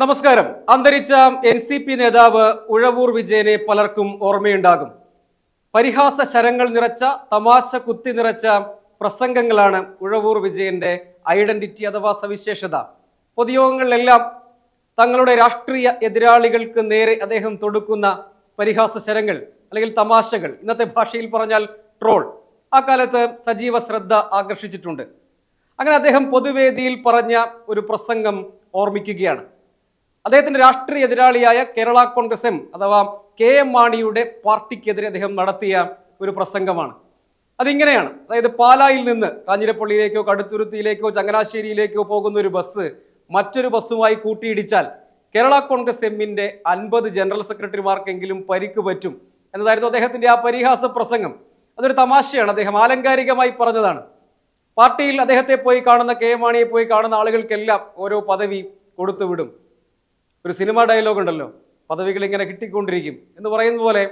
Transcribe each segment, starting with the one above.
നമസ്കാരം. അന്തരിച്ച N C P നേതാവ് ഉഴവൂർ വിജയനെ പലർക്കും ഓർമ്മയുണ്ടാകും. പരിഹാസ ശരങ്ങൾ നിറച്ച തമാശ കുത്തി നിറച്ച പ്രസംഗങ്ങളാണ് ഉഴവൂർ വിജയന്റെ ഐഡന്റിറ്റി അഥവാ സവിശേഷത. പൊതുയോഗങ്ങളിലെല്ലാം തങ്ങളുടെ രാഷ്ട്രീയ എതിരാളികൾക്ക് നേരെ അദ്ദേഹം തൊടുക്കുന്ന പരിഹാസ ശരങ്ങൾ അല്ലെങ്കിൽ തമാശകൾ ഇന്നത്തെ ഭാഷയിൽ പറഞ്ഞാൽ ട്രോൾ ആ കാലത്ത് സജീവ ശ്രദ്ധ ആകർഷിച്ചിട്ടുണ്ട്. അങ്ങനെ അദ്ദേഹം പൊതുവേദിയിൽ പറഞ്ഞ ഒരു പ്രസംഗം ഓർമ്മിക്കുകയാണ്. അദ്ദേഹത്തിന്റെ രാഷ്ട്രീയ എതിരാളിയായ കേരള കോൺഗ്രസ് എം അഥവാ കെ എം മാണിയുടെ പാർട്ടിക്കെതിരെ അദ്ദേഹം നടത്തിയ ഒരു പ്രസംഗമാണ്. അതിങ്ങനെയാണ്. അതായത് പാലായിൽ നിന്ന് കാഞ്ഞിരപ്പള്ളിയിലേക്കോ കടുത്തുരുത്തിയിലേക്കോ ചങ്ങനാശ്ശേരിയിലേക്കോ പോകുന്ന ഒരു ബസ് മറ്റൊരു ബസ്സുമായി കൂട്ടിയിടിച്ചാൽ കേരള കോൺഗ്രസ് എമ്മിന്റെ അൻപത് ജനറൽ സെക്രട്ടറിമാർക്കെങ്കിലും പരിക്ക് പറ്റും എന്നതായിരുന്നു അദ്ദേഹത്തിന്റെ ആ പരിഹാസ പ്രസംഗം. അതൊരു തമാശയാണ്. അദ്ദേഹം ആലങ്കാരികമായി പറഞ്ഞതാണ്. പാർട്ടിയിൽ അദ്ദേഹത്തെ പോയി കാണുന്ന കെ മാണിയെ പോയി കാണുന്ന ആളുകൾക്കെല്ലാം ഓരോ പദവി കൊടുത്തു വിടും ഒരു സിനിമ ഡയലോഗ് ഉണ്ടല്ലോ. പദവികൾ ഇങ്ങനെ കിട്ടിക്കൊണ്ടിരിക്കും. എന്ന് പറയുന്ന പോലെ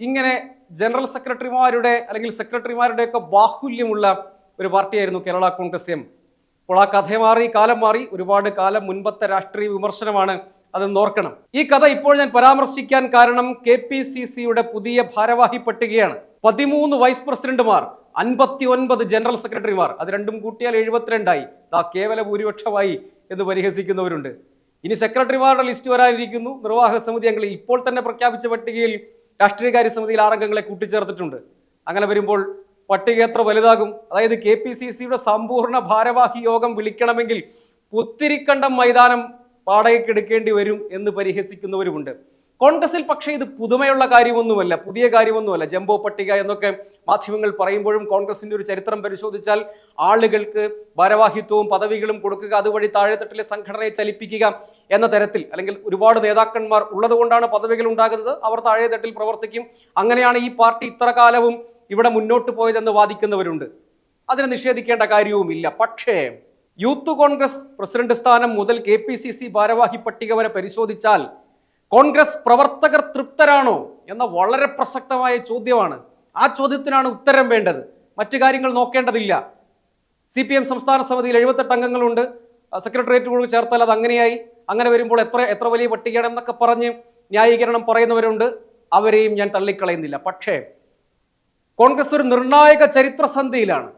ഇങ്ങനെ ജനറൽ സെക്രട്ടറിമാരുടെ അല്ലെങ്കിൽ സെക്രട്ടറിമാരുടെയൊക്കെ ബാഹുല്യമുള്ള ഒരു പാർട്ടിയായിരുന്നു കേരള കോൺഗ്രസ് എം. അപ്പോൾ ആ കഥ മാറി കാലം മാറി ഒരുപാട് കാലം മുൻപത്തെ രാഷ്ട്രീയ വിമർശനമാണ് അത് നോർക്കണം ഈ കഥ ഇപ്പോൾ ഞാൻ പരാമർശിക്കാൻ കാരണം കെ പി സി സിയുടെ പുതിയ ഭാരവാഹി പട്ടികയാണ്. പതിമൂന്ന് വൈസ് പ്രസിഡന്റുമാർ അൻപത്തി ഒൻപത് ജനറൽ സെക്രട്ടറിമാർ അത് രണ്ടും കൂട്ടിയാൽ എഴുപത്തിരണ്ടായി. ആ കേവല ഭൂരിപക്ഷമായി എന്ന് പരിഹസിക്കുന്നവരുണ്ട്. ഇനി സെക്രട്ടറിമാരുടെ ലിസ്റ്റ് വരാനിരിക്കുന്നു. നിർവാഹക സമിതി അംഗങ്ങൾ ഇപ്പോൾ തന്നെ പ്രഖ്യാപിച്ച പട്ടികയിൽ രാഷ്ട്രീയകാര്യ സമിതിയിൽ ആറംഗങ്ങളെ കൂട്ടിച്ചേർത്തിട്ടുണ്ട്. അങ്ങനെ വരുമ്പോൾ പട്ടിക എത്ര വലുതാകും. അതായത് കെ പി സി സിയുടെ സമ്പൂർണ ഭാരവാഹി യോഗം വിളിക്കണമെങ്കിൽ പുത്തിരിക്കണ്ടം മൈതാനം വാടകയ്ക്ക് എടുക്കേണ്ടി വരും എന്ന് പരിഹസിക്കുന്നവരുമുണ്ട്. കോൺഗ്രസിൽ പക്ഷേ ഇത് പുതുമയുള്ള കാര്യമൊന്നുമല്ല പുതിയ കാര്യമൊന്നുമല്ല. ജംബോ പട്ടിക എന്നൊക്കെ മാധ്യമങ്ങൾ പറയുമ്പോഴും കോൺഗ്രസിന്റെ ഒരു ചരിത്രം പരിശോധിച്ചാൽ ആളുകൾക്ക് ഭാരവാഹിത്വവും പദവികളും കൊടുക്കുക അതുവഴി താഴെത്തട്ടിലെ സംഘടനയെ ചലിപ്പിക്കുക എന്ന തരത്തിൽ അല്ലെങ്കിൽ ഒരുപാട് നേതാക്കന്മാർ ഉള്ളതുകൊണ്ടാണ് പദവികൾ ഉണ്ടാകുന്നത് അവർ താഴെത്തട്ടിൽ പ്രവർത്തിക്കും. അങ്ങനെയാണ് ഈ പാർട്ടി ഇത്ര കാലവും ഇവിടെ മുന്നോട്ട് പോയതെന്ന് വാദിക്കുന്നവരുണ്ട്. അതിനെ നിഷേധിക്കേണ്ട കാര്യവുമില്ല. പക്ഷേ യൂത്ത് കോൺഗ്രസ് പ്രസിഡന്റ് സ്ഥാനം മുതൽ കെ ഭാരവാഹി പട്ടിക വരെ പരിശോധിച്ചാൽ കോൺഗ്രസ് പ്രവർത്തകർ തൃപ്തരാണോ എന്ന വളരെ പ്രസക്തമായ ചോദ്യമാണ്. ആ ചോദ്യത്തിനാണ് ഉത്തരം വേണ്ടത്. മറ്റു കാര്യങ്ങൾ നോക്കേണ്ടതില്ല. സി പി എം സംസ്ഥാന സമിതിയിൽ എഴുപത്തെട്ട് അംഗങ്ങളുണ്ട്. സെക്രട്ടേറിയറ്റ് കൂടി ചേർത്താൽ അത് അങ്ങനെയായി. അങ്ങനെ വരുമ്പോൾ എത്ര എത്ര വലിയ പട്ടികയാണ് എന്നൊക്കെ പറഞ്ഞ് ന്യായീകരണം പറയുന്നവരുണ്ട്. അവരെയും ഞാൻ തള്ളിക്കളയുന്നില്ല. പക്ഷേ കോൺഗ്രസ് ഒരു നിർണായക ചരിത്രസന്ധിയിലാണ്.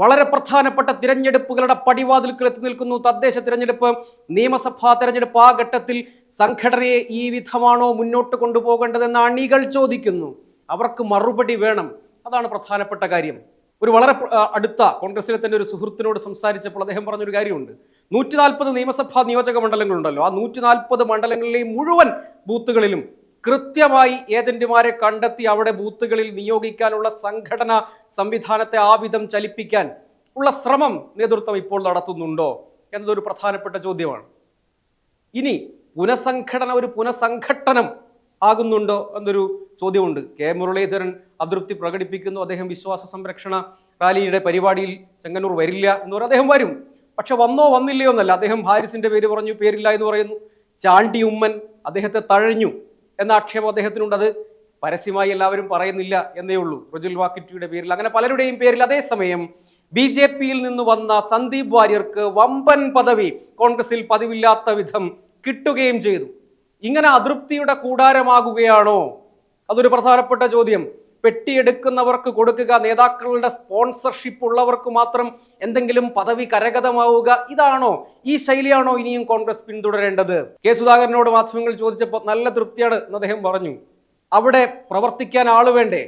വളരെ പ്രധാനപ്പെട്ട തിരഞ്ഞെടുപ്പുകളുടെ പടിവാതിൽക്കൽ എത്തി നിൽക്കുന്നു. തദ്ദേശ തിരഞ്ഞെടുപ്പ് നിയമസഭാ തിരഞ്ഞെടുപ്പ് ആ ഘട്ടത്തിൽ സംഘടനയെ ഈ വിധമാണോ മുന്നോട്ട് കൊണ്ടുപോകേണ്ടതെന്ന് അണികൾ ചോദിക്കുന്നു. അവർക്ക് മറുപടി വേണം. അതാണ് പ്രധാനപ്പെട്ട കാര്യം. ഒരു വളരെ അടുത്ത കോൺഗ്രസിലെ തന്നെ ഒരു സുഹൃത്തിനോട് സംസാരിച്ചപ്പോൾ അദ്ദേഹം പറഞ്ഞൊരു കാര്യമുണ്ട്. നൂറ്റി നാൽപ്പത് നിയമസഭാ നിയോജക മണ്ഡലങ്ങളുണ്ടല്ലോ. ആ നൂറ്റി നാൽപ്പത് മണ്ഡലങ്ങളിലെയും മുഴുവൻ ബൂത്തുകളിലും കൃത്യമായി ഏജന്റുമാരെ കണ്ടെത്തി അവിടെ ബൂത്തുകളിൽ നിയോഗിക്കാനുള്ള സംഘടന സംവിധാനത്തെ ആവിധം വിധം ചലിപ്പിക്കാൻ ഉള്ള ശ്രമം നേതൃത്വം ഇപ്പോൾ നടത്തുന്നുണ്ടോ എന്നതൊരു പ്രധാനപ്പെട്ട ചോദ്യമാണ്. ഇനി പുനഃസംഘടന ഒരു പുനഃസംഘട്ടനം ആകുന്നുണ്ടോ എന്നൊരു ചോദ്യമുണ്ട്. കെ. മുരളീധരൻ അതൃപ്തി പ്രകടിപ്പിക്കുന്നു. അദ്ദേഹം വിശ്വാസ സംരക്ഷണ റാലിയുടെ പരിപാടിയിൽ ചെങ്ങന്നൂർ വരില്ല എന്ന് പറഞ്ഞാൽ അദ്ദേഹം വരും. പക്ഷെ വന്നോ വന്നില്ലയോ എന്നല്ല. അദ്ദേഹം ഹാരിസിന്റെ പേര് പറഞ്ഞു പേരില്ല എന്ന് പറയുന്നു. ചാണ്ടി ഉമ്മൻ അദ്ദേഹത്തെ തഴഞ്ഞു. എന്ന ആക്ഷേപം അദ്ദേഹത്തിനുണ്ട്. അത് പരസ്യമായി എല്ലാവരും പറയുന്നില്ല എന്നേ ഉള്ളൂ. റുജുൽ വാക്കിറ്റിയുടെ പേരിൽ. അങ്ങനെ പലരുടെയും പേരിൽ അതേസമയം ബി ജെ പിയിൽ നിന്ന് വന്ന സന്ദീപ് വാര്യർക്ക് വമ്പൻ പദവി കോൺഗ്രസിൽ പതിവില്ലാത്ത വിധം കിട്ടുകയും ചെയ്തു. ഇങ്ങനെ അതൃപ്തിയുടെ കൂടാരമാകുകയാണോ? അതൊരു പ്രധാനപ്പെട്ട ചോദ്യം. പെട്ടിയെടുക്കുന്നവർക്ക് കൊടുക്കുക നേതാക്കളുടെ സ്പോൺസർഷിപ്പ് ഉള്ളവർക്ക് മാത്രം എന്തെങ്കിലും പദവി കരഗതമാവുക ഇതാണോ ഈ ശൈലിയാണോ ഇനിയും കോൺഗ്രസ് പിന്തുടരേണ്ടത്? കെ സുധാകരനോട് മാധ്യമങ്ങൾ ചോദിച്ചപ്പോൾ നല്ല തൃപ്തിയാണ് എന്ന് അദ്ദേഹം പറഞ്ഞു. അവിടെ പ്രവർത്തിക്കാൻ ആൾ വേണ്ടേ?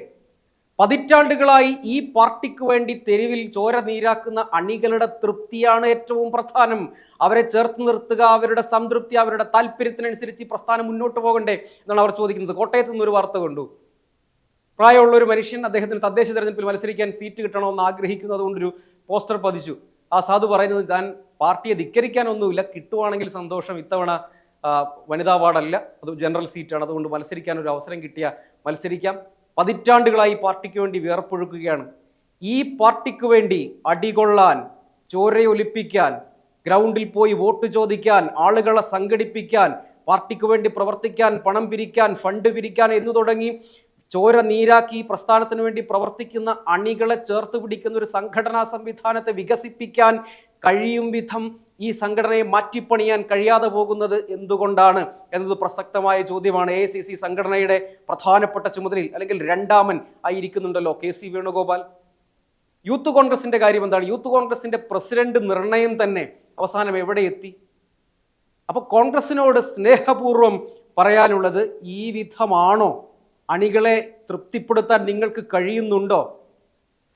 പതിറ്റാണ്ടുകളായി ഈ പാർട്ടിക്ക് വേണ്ടി തെരുവിൽ ചോര നീരാക്കുന്ന അണികളുടെ തൃപ്തിയാണ് ഏറ്റവും പ്രധാനം. അവരെ ചേർത്ത് നിർത്തുക അവരുടെ സംതൃപ്തി അവരുടെ താല്പര്യത്തിനനുസരിച്ച് ഈ പ്രസ്ഥാനം മുന്നോട്ട് പോകണ്ടേ എന്നാണ് അവർ ചോദിക്കുന്നത്. കോട്ടയത്ത് നിന്ന് ഒരു വാർത്ത കണ്ടു. പ്രായമുള്ള ഒരു മനുഷ്യൻ അദ്ദേഹത്തിന് തദ്ദേശ തെരഞ്ഞെടുപ്പിൽ മത്സരിക്കാൻ സീറ്റ് കിട്ടണമെന്ന് ആഗ്രഹിക്കുന്നത് കൊണ്ടൊരു പോസ്റ്റർ പതിച്ചു. ആ സാധു പറയുന്നത് താൻ പാർട്ടിയെ ധിക്കരിക്കാനൊന്നുമില്ല കിട്ടുവാണെങ്കിൽ സന്തോഷം. ഇത്തവണ വനിതാ വാർഡല്ല അത് ജനറൽ സീറ്റാണ്. അതുകൊണ്ട് മത്സരിക്കാൻ ഒരു അവസരം കിട്ടിയ മത്സരിക്കാം. പതിറ്റാണ്ടുകളായി പാർട്ടിക്ക് വേണ്ടി വിയർപ്പൊഴുക്കുകയാണ്. ഈ പാർട്ടിക്ക് വേണ്ടി അടികൊള്ളാൻ ചോരയൊലിപ്പിക്കാൻ ഗ്രൗണ്ടിൽ പോയി വോട്ട് ചോദിക്കാൻ ആളുകളെ സംഘടിപ്പിക്കാൻ പാർട്ടിക്ക് വേണ്ടി പ്രവർത്തിക്കാൻ പണം പിരിക്കാൻ ഫണ്ട് പിരിക്കാൻ എന്നു തുടങ്ങി ചോര നീരാക്കി പ്രസ്ഥാനത്തിന് വേണ്ടി പ്രവർത്തിക്കുന്ന അണികളെ ചേർത്ത് പിടിക്കുന്ന ഒരു സംഘടനാ സംവിധാനത്തെ വികസിപ്പിക്കാൻ കഴിയും വിധം ഈ സംഘടനയെ മാറ്റിപ്പണിയാൻ കഴിയാതെ പോകുന്നത് എന്തുകൊണ്ടാണ് എന്നത് പ്രസക്തമായ ചോദ്യമാണ്. എ സി സി സംഘടനയുടെ പ്രധാനപ്പെട്ട ചുമതലയിൽ അല്ലെങ്കിൽ രണ്ടാമൻ ആയിരിക്കുന്നുണ്ടല്ലോ കെ സി വേണുഗോപാൽ. യൂത്ത് കോൺഗ്രസിന്റെ കാര്യം എന്താണ്? യൂത്ത് കോൺഗ്രസിന്റെ പ്രസിഡന്റ് നിർണയം തന്നെ അവസാനം എവിടെ എത്തി? അപ്പോൾ കോൺഗ്രസിനോട് സ്നേഹപൂർവം പറയാനുള്ളത് ഈ വിധമാണോ? അണികളെ തൃപ്തിപ്പെടുത്താൻ നിങ്ങൾക്ക് കഴിയുന്നുണ്ടോ?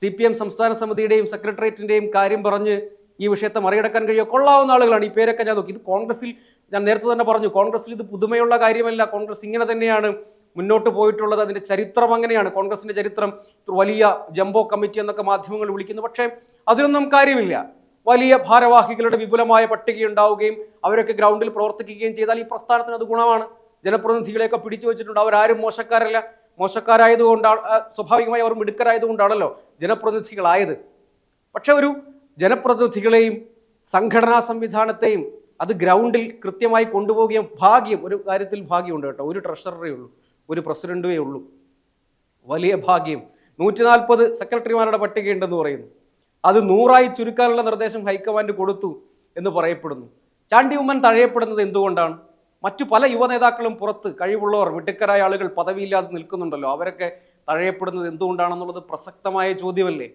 സി പി എം സംസ്ഥാന സമിതിയുടെയും സെക്രട്ടേറിയറ്റിന്റെയും കാര്യം പറഞ്ഞ് ഈ വിഷയത്തെ മറികടക്കാൻ കഴിയുമോ കൊള്ളാവുന്ന ആളുകളാണ്. ഈ പേരൊക്കെ ഞാൻ നോക്കി. ഇത് കോൺഗ്രസിൽ ഞാൻ നേരത്തെ തന്നെ പറഞ്ഞു കോൺഗ്രസിൽ ഇത് പുതുമയുള്ള കാര്യമല്ല. കോൺഗ്രസ് ഇങ്ങനെ തന്നെയാണ് മുന്നോട്ട് പോയിട്ടുള്ളത്. അതിന്റെ ചരിത്രം അങ്ങനെയാണ്. കോൺഗ്രസിന്റെ ചരിത്രം വലിയ ജംബോ കമ്മിറ്റി എന്നൊക്കെ മാധ്യമങ്ങൾ വിളിക്കുന്നു. പക്ഷേ അതിനൊന്നും കാര്യമില്ല. വലിയ ഭാരവാഹികളുടെ വിപുലമായ പട്ടികയുണ്ടാവുകയും അവരൊക്കെ ഗ്രൗണ്ടിൽ പ്രവർത്തിക്കുകയും ചെയ്താൽ ഈ പ്രസ്ഥാനത്തിന് അത് ഗുണമാണ്. ജനപ്രതിനിധികളെയൊക്കെ പിടിച്ചു വെച്ചിട്ടുണ്ട്. അവരാരും മോശക്കാരല്ല. മോശക്കാരായതുകൊണ്ടാണ് സ്വാഭാവികമായി അവർ മിടുക്കരായതുകൊണ്ടാണല്ലോ ജനപ്രതിനിധികളായത്. പക്ഷെ ഒരു ജനപ്രതിനിധികളെയും സംഘടനാ സംവിധാനത്തെയും അത് ഗ്രൗണ്ടിൽ കൃത്യമായി കൊണ്ടുപോവുകയും ഭാഗ്യം ഒരു കാര്യത്തിൽ ഭാഗ്യമുണ്ട് കേട്ടോ. ഒരു ട്രഷററേ ഉള്ളൂ. ഒരു പ്രസിഡന്റുവേ ഉള്ളൂ. വലിയ ഭാഗ്യം. നൂറ്റി നാൽപ്പത് സെക്രട്ടറിമാരുടെ പട്ടികയുണ്ടെന്ന് പറയുന്നു. അത് നൂറായി ചുരുക്കാനുള്ള നിർദ്ദേശം ഹൈക്കമാൻഡ് കൊടുത്തു എന്ന് പറയപ്പെടുന്നു. ചാണ്ടി ഉമ്മൻ തഴയപ്പെടുന്നത് എന്തുകൊണ്ടാണ്? മറ്റു പല യുവ നേതാക്കളും പുറത്ത് കഴിവുള്ളവർ മിടുക്കരായ ആളുകൾ പദവിയില്ലാതെ നിൽക്കുന്നുണ്ടല്ലോ. അവരൊക്കെ തഴയപ്പെടുന്നത് എന്തുകൊണ്ടാണെന്നുള്ളത് പ്രസക്തമായ ചോദ്യമല്ലേ?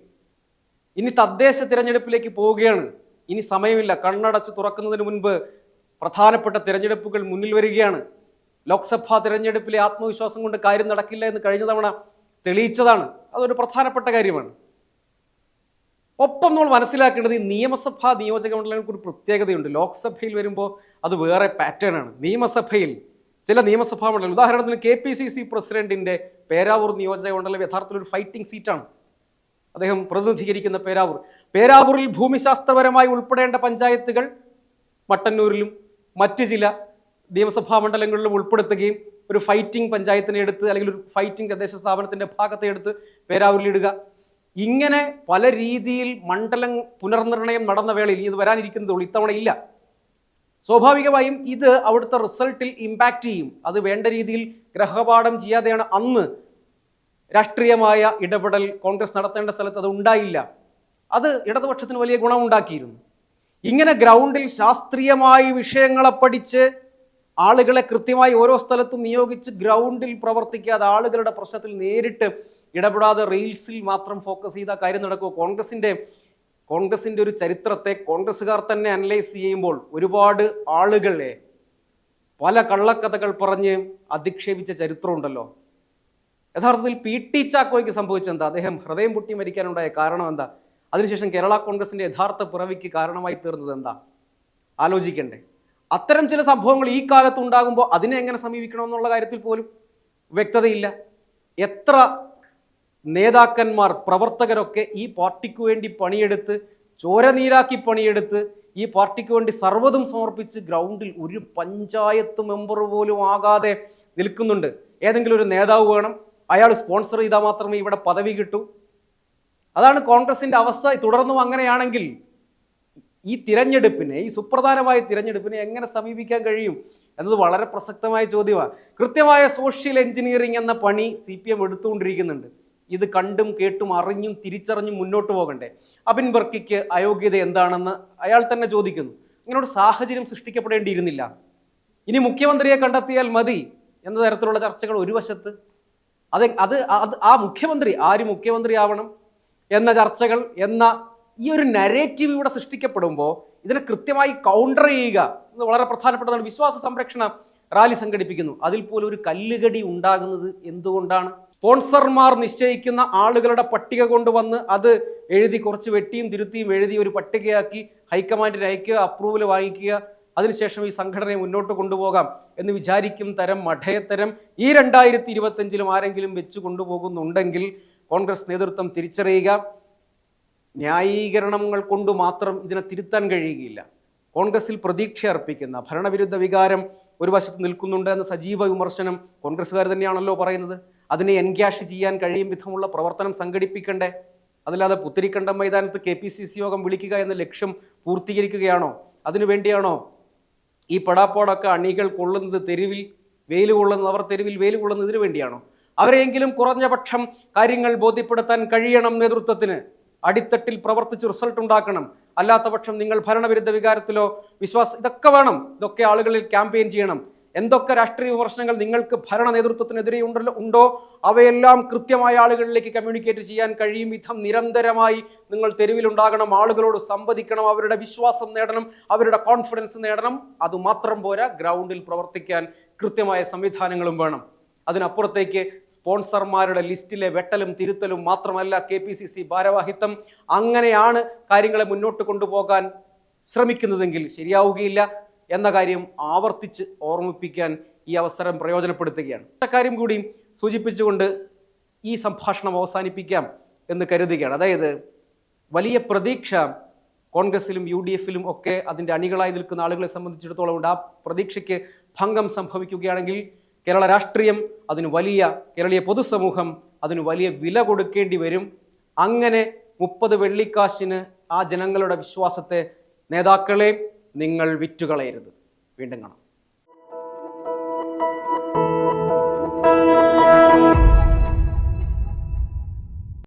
ഇനി തദ്ദേശ തിരഞ്ഞെടുപ്പിലേക്ക് പോവുകയാണ്. ഇനി സമയമില്ല. കണ്ണടച്ച് തുറക്കുന്നതിന് മുൻപ് പ്രധാനപ്പെട്ട തിരഞ്ഞെടുപ്പുകൾ മുന്നിൽ വരികയാണ്. ലോക്സഭാ തിരഞ്ഞെടുപ്പിലെ ആത്മവിശ്വാസം കൊണ്ട് കാര്യം നടക്കില്ല എന്ന് കഴിഞ്ഞ തവണ തെളിയിച്ചതാണ്. അതൊരു പ്രധാനപ്പെട്ട കാര്യമാണ്. ഒപ്പം നമ്മൾ മനസ്സിലാക്കേണ്ടത് ഈ നിയമസഭാ നിയോജക മണ്ഡലങ്ങൾക്ക് ഒരു പ്രത്യേകതയുണ്ട്. ലോക്സഭയിൽ വരുമ്പോൾ അത് വേറെ പാറ്റേൺ ആണ്. നിയമസഭയിൽ ചില നിയമസഭാ മണ്ഡലം ഉദാഹരണത്തിന് കെ പി സി സി പ്രസിഡന്റിന്റെ പേരാവൂർ നിയോജക മണ്ഡലം യഥാർത്ഥത്തിൽ ഒരു ഫൈറ്റിംഗ് സീറ്റാണ് അദ്ദേഹം പ്രതിനിധീകരിക്കുന്ന പേരാവൂർ. പേരാവൂരിൽ ഭൂമിശാസ്ത്രപരമായി ഉൾപ്പെടേണ്ട പഞ്ചായത്തുകൾ മട്ടന്നൂരിലും മറ്റ് ചില നിയമസഭാ മണ്ഡലങ്ങളിലും ഉൾപ്പെടുത്തുകയും ഒരു ഫൈറ്റിംഗ് പഞ്ചായത്തിനെ എടുത്ത് അല്ലെങ്കിൽ ഒരു ഫൈറ്റിംഗ് തദ്ദേശ സ്ഥാപനത്തിന്റെ ഭാഗത്തെ എടുത്ത് പേരാവൂരിലിടുക ഇങ്ങനെ പല രീതിയിൽ മണ്ഡലം പുനർനിർണയം നടന്ന വേളയിൽ ഇത് വരാനിരിക്കുന്നതേ ഉള്ളൂ. ഇത്തവണ ഇല്ല. സ്വാഭാവികമായും ഇത് അവിടുത്തെ റിസൾട്ടിൽ ഇമ്പാക്റ്റ് ചെയ്യും. അത് വേണ്ട രീതിയിൽ ഗ്രഹപാഠം ചെയ്യാതെയാണ് അന്ന് രാഷ്ട്രീയമായ ഇടപെടൽ കോൺഗ്രസ് നടത്തേണ്ട സ്ഥലത്ത് അത് ഉണ്ടായില്ല. അത് ഇടതുപക്ഷത്തിന് വലിയ ഗുണമുണ്ടാക്കിയിരുന്നു. ഇങ്ങനെ ഗ്രൗണ്ടിൽ ശാസ്ത്രീയമായി വിഷയങ്ങളെ പഠിച്ച് ആളുകളെ കൃത്യമായി ഓരോ സ്ഥലത്തും നിയോഗിച്ച് ഗ്രൗണ്ടിൽ പ്രവർത്തിക്കാതെ ആളുകളുടെ പ്രശ്നത്തിൽ നേരിട്ട് ഇടപെടാതെ റീൽസിൽ മാത്രം ഫോക്കസ് ചെയ്ത കാര്യം നടക്കുമോ കോൺഗ്രസിന്റെ കോൺഗ്രസിന്റെ ഒരു ചരിത്രത്തെ കോൺഗ്രസ്സുകാർ തന്നെ അനലൈസ് ചെയ്യുമ്പോൾ ഒരുപാട് ആളുകളെ പല കള്ളക്കഥകൾ പറഞ്ഞ് അധിക്ഷേപിച്ച ചരിത്രമുണ്ടല്ലോ യഥാർത്ഥത്തിൽ പി ടി ചാക്കോയ്ക്ക് സംഭവിച്ചെന്താ? അദ്ദേഹം ഹൃദയം പൊട്ടി മരിക്കാനുണ്ടായ കാരണം എന്താ? അതിനുശേഷം കേരള കോൺഗ്രസിന്റെ യഥാർത്ഥ പിറവിക്ക് കാരണമായി തീർന്നത് എന്താ? ആലോചിക്കണ്ടേ. അത്തരം ചില സംഭവങ്ങൾ ഈ കാലത്ത് ഉണ്ടാകുമ്പോൾ അതിനെ എങ്ങനെ സമീപിക്കണമെന്നുള്ള കാര്യത്തിൽ പോലും വ്യക്തതയില്ല. എത്ര നേതാക്കന്മാർ പ്രവർത്തകരൊക്കെ ഈ പാർട്ടിക്ക് വേണ്ടി പണിയെടുത്ത് ചോരനീരാക്കി പണിയെടുത്ത് ഈ പാർട്ടിക്ക് വേണ്ടി സർവതും സമർപ്പിച്ച് ഗ്രൗണ്ടിൽ ഒരു പഞ്ചായത്ത് മെമ്പർ പോലും ആകാതെ നിൽക്കുന്നുണ്ട്. ഏതെങ്കിലും ഒരു നേതാവ് വേണം അയാൾ സ്പോൺസർ ചെയ്താൽ മാത്രമേ ഇവിടെ പദവി കിട്ടൂ. അതാണ് കോൺഗ്രസിന്റെ അവസ്ഥ. തുടർന്നും അങ്ങനെയാണെങ്കിൽ ഈ തിരഞ്ഞെടുപ്പിനെ ഈ സുപ്രധാനമായ തിരഞ്ഞെടുപ്പിനെ എങ്ങനെ സമീപിക്കാൻ കഴിയും എന്നത് വളരെ പ്രസക്തമായ ചോദ്യമാണ്. കൃത്യമായ സോഷ്യൽ എഞ്ചിനീയറിംഗ് എന്ന പണി സി പി എം എടുത്തുകൊണ്ടിരിക്കുന്നുണ്ട്. ഇത് കണ്ടും കേട്ടും അറിഞ്ഞും തിരിച്ചറിഞ്ഞും മുന്നോട്ട് പോകണ്ടേ? അബിൻ ബർക്കിക്ക് അയോഗ്യത എന്താണെന്ന് അയാൾ തന്നെ ചോദിക്കുന്നു. ഇങ്ങനൊരു സാഹചര്യം സൃഷ്ടിക്കപ്പെടേണ്ടിയിരുന്നില്ല. ഇനി മുഖ്യമന്ത്രിയെ കണ്ടെത്തിയാൽ മതി എന്ന തരത്തിലുള്ള ചർച്ചകൾ ഒരു വശത്ത്. അത് അത് അത് ആ മുഖ്യമന്ത്രി ആര് മുഖ്യമന്ത്രി ആവണം എന്ന ചർച്ചകൾ എന്ന ഈ ഒരു നരേറ്റീവ് ഇവിടെ സൃഷ്ടിക്കപ്പെടുമ്പോൾ ഇതിനെ കൃത്യമായി കൗണ്ടർ ചെയ്യുക എന്ന് വളരെ പ്രധാനപ്പെട്ടതാണ്. വിശ്വാസ സംരക്ഷണ റാലി സംഘടിപ്പിക്കുന്നു. അതിൽ പോലും ഒരു കല്ലുകടി ഉണ്ടാകുന്നത് എന്തുകൊണ്ടാണ്? സ്പോൺസർമാർ നിശ്ചയിക്കുന്ന ആളുകളുടെ പട്ടിക കൊണ്ടുവന്ന് അത് എഴുതി കുറച്ച് വെട്ടിയും തിരുത്തിയും എഴുതി ഒരു പട്ടികയാക്കി ഹൈക്കമാൻഡിന് അയക്കുക അപ്രൂവൽ വാങ്ങിക്കുക. അതിനുശേഷം ഈ സംഘടനയെ മുന്നോട്ട് കൊണ്ടുപോകാം എന്ന് വിചാരിക്കും തരം മഠയത്തരം ഈ രണ്ടായിരത്തി ഇരുപത്തഞ്ചിലും ആരെങ്കിലും വെച്ച് കൊണ്ടുപോകുന്നുണ്ടെങ്കിൽ കോൺഗ്രസ് നേതൃത്വം തിരിച്ചറിയുക. ന്യായീകരണങ്ങൾ കൊണ്ട് മാത്രം ഇതിനെ തിരുത്താൻ കഴിയുകയില്ല. കോൺഗ്രസിൽ പ്രതീക്ഷ അർപ്പിക്കുന്ന ഭരണവിരുദ്ധ വികാരം ഒരു വശത്ത് നിൽക്കുന്നുണ്ട് എന്ന സജീവ വിമർശനം കോൺഗ്രസ്സുകാർ തന്നെയാണല്ലോ പറയുന്നത്. അതിനെ എൻക്യാഷ് ചെയ്യാൻ കഴിയും വിധമുള്ള പ്രവർത്തനം സംഘടിപ്പിക്കണ്ടേ? അതല്ലാതെ പുത്തിരിക്കണ്ടം മൈതാനത്ത് കെ പി സി സി യോഗം വിളിക്കുക എന്ന ലക്ഷ്യം പൂർത്തീകരിക്കുകയാണോ? അതിനുവേണ്ടിയാണോ ഈ പടാപ്പോടൊക്കെ അണികൾ കൊള്ളുന്നത് തെരുവിൽ വെയിൽ കൊള്ളുന്നത് അവർ തെരുവിൽ വെയിൽ കൊള്ളുന്നതിന് വേണ്ടിയാണോ? അവരെയെങ്കിലും കുറഞ്ഞ പക്ഷം കാര്യങ്ങൾ ബോധ്യപ്പെടുത്താൻ കഴിയണം നേതൃത്വത്തിന്. അടിത്തട്ടിൽ പ്രവർത്തിച്ച് റിസൾട്ട് ഉണ്ടാക്കണം. അല്ലാത്ത പക്ഷം നിങ്ങൾ ഭരണവിരുദ്ധ വികാരത്തിലോ വിശ്വാസം ഇതൊക്കെ വേണം. ഇതൊക്കെ ആളുകളിൽ ക്യാമ്പയിൻ ചെയ്യണം. എന്തൊക്കെ രാഷ്ട്രീയ വിമർശനങ്ങൾ നിങ്ങൾക്ക് ഭരണ നേതൃത്വത്തിനെതിരെ ഉണ്ടല്ലോ ഉണ്ടോ? അവയെല്ലാം കൃത്യമായ ആളുകളിലേക്ക് കമ്മ്യൂണിക്കേറ്റ് ചെയ്യാൻ കഴിയും. വിധം നിരന്തരമായി നിങ്ങൾ തെരുവിലുണ്ടാകണം. ആളുകളോട് സംവദിക്കണം. അവരുടെ വിശ്വാസം നേടണം. അവരുടെ കോൺഫിഡൻസ് നേടണം. അതുമാത്രം പോരാ. ഗ്രൗണ്ടിൽ പ്രവർത്തിക്കാൻ കൃത്യമായ സംവിധാനങ്ങളും വേണം. അതിനപ്പുറത്തേക്ക് സ്പോൺസർമാരുടെ ലിസ്റ്റിലെ വെട്ടലും തിരുത്തലും മാത്രമല്ല കെ പി സി സി ഭാരവാഹിത്വം. അങ്ങനെയാണ് കാര്യങ്ങളെ മുന്നോട്ട് കൊണ്ടുപോകാൻ ശ്രമിക്കുന്നതെങ്കിൽ ശരിയാവുകയില്ല. എന്ന കാര്യം ആവർത്തിച്ച് ഓർമ്മിപ്പിക്കാൻ ഈ അവസരം പ്രയോജനപ്പെടുത്തുകയാണ്. അക്കാര്യം കാര്യം കൂടി സൂചിപ്പിച്ചുകൊണ്ട് ഈ സംഭാഷണം അവസാനിപ്പിക്കാം എന്ന് കരുതുകയാണ്. അതായത് വലിയ പ്രതീക്ഷ കോൺഗ്രസിലും യു ഡി എഫിലും ഒക്കെ അതിന്റെ അണികളായി നിൽക്കുന്ന ആളുകളെ സംബന്ധിച്ചിടത്തോളം ഉണ്ട്. ആ പ്രതീക്ഷയ്ക്ക് ഭംഗം സംഭവിക്കുകയാണെങ്കിൽ കേരള രാഷ്ട്രീയം അതിന് വലിയ കേരളീയ പൊതുസമൂഹം അതിന് വലിയ വില കൊടുക്കേണ്ടി വരും. അങ്ങനെ മുപ്പത് വെള്ളിക്കാശിന് ആ ജനങ്ങളുടെ വിശ്വാസത്തെ നേതാക്കളെ നിങ്ങൾ വിറ്റുകളയരുത്. വീണ്ടും കാണാം.